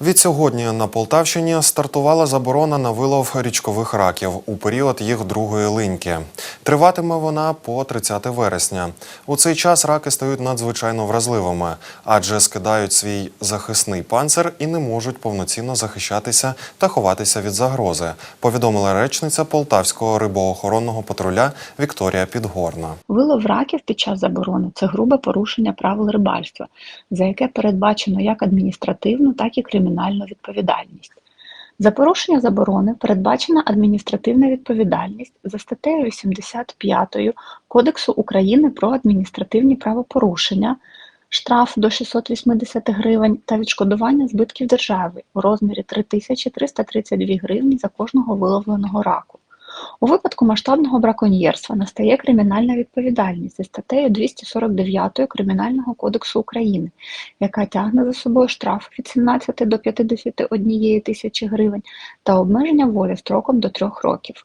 Від сьогодні на Полтавщині стартувала заборона на вилов річкових раків у період їх другої линьки. Триватиме вона по 30 вересня. У цей час раки стають надзвичайно вразливими, адже скидають свій захисний панцир і не можуть повноцінно захищатися та ховатися від загрози. Повідомила речниця Полтавського рибоохоронного патруля Вікторія Підгорна. Вилов раків під час заборони це грубе порушення правил рибальства, за яке передбачено як адміністративну, так і кримінальну відповідальність. За порушення заборони передбачена адміністративна відповідальність за статтею 85 Кодексу України про адміністративні правопорушення, штраф до 680 гривень та відшкодування збитків держави у розмірі 3332 гривні за кожного виловленого раку. У випадку масштабного браконьєрства настає кримінальна відповідальність за статтею 249 Кримінального кодексу України, яка тягне за собою штраф від 17 до 51 тисячі гривень та обмеження волі строком до 3 років.